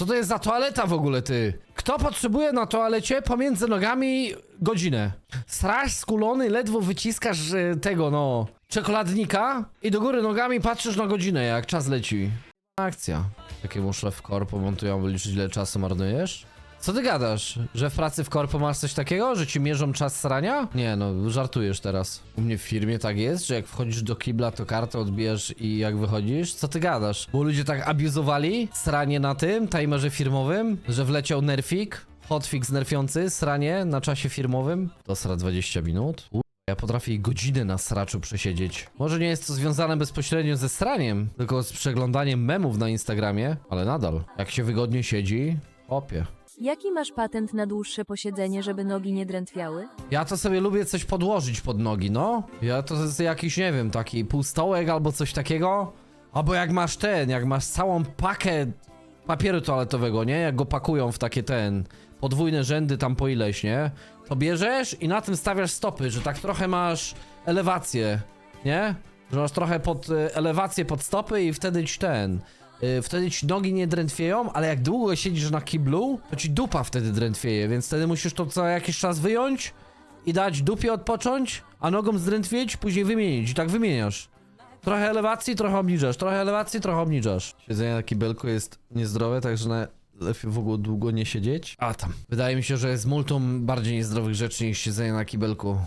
Co to jest za toaleta w ogóle, ty? Kto potrzebuje na toalecie pomiędzy nogami godzinę? Straż skulony, ledwo wyciskasz e, tego, no, czekoladnika i do góry nogami patrzysz na godzinę, jak czas leci. Akcja. Takiemu szef korpo montują, liczyć ile czasu marnujesz? Co ty gadasz? Że w pracy w korpo masz coś takiego? Że ci mierzą czas srania? Nie no, żartujesz teraz. U mnie w firmie tak jest, że jak wchodzisz do kibla, to kartę odbijasz i jak wychodzisz? Co ty gadasz? Bo ludzie tak abuzowali sranie na tym timerze firmowym, że wleciał nerfik, hotfix nerfiący, sranie na czasie firmowym. To sra 20 minut. U- ja potrafię godzinę na sraczu przesiedzieć. Może nie jest to związane bezpośrednio ze sraniem, tylko z przeglądaniem memów na Instagramie, ale nadal. Jak się wygodnie siedzi, opie. Jaki masz patent na dłuższe posiedzenie, żeby nogi nie drętwiały? Ja to sobie lubię coś podłożyć pod nogi, no. Ja to jest jakiś, nie wiem, taki półstołek albo coś takiego. Albo jak masz ten, jak masz całą pakę papieru toaletowego, nie? Jak go pakują w takie ten podwójne rzędy tam po ileś, nie? To bierzesz i na tym stawiasz stopy, że tak trochę masz elewację, nie? Że masz trochę pod y, elewację pod stopy i wtedy ci ten... y, Wtedy ci nogi nie drętwieją, ale jak długo siedzisz na kiblu, to ci dupa wtedy drętwieje, więc wtedy musisz to co jakiś czas wyjąć i dać dupie odpocząć, a nogą zdrętwieć, później wymienić i tak wymieniasz. Trochę elewacji, trochę obniżasz, trochę elewacji, trochę obniżasz. Siedzenie na kibelku jest niezdrowe, także na lepiej w ogóle długo nie siedzieć. A tam. Wydaje mi się, że jest multum bardziej niezdrowych rzeczy niż siedzenie na kibelku.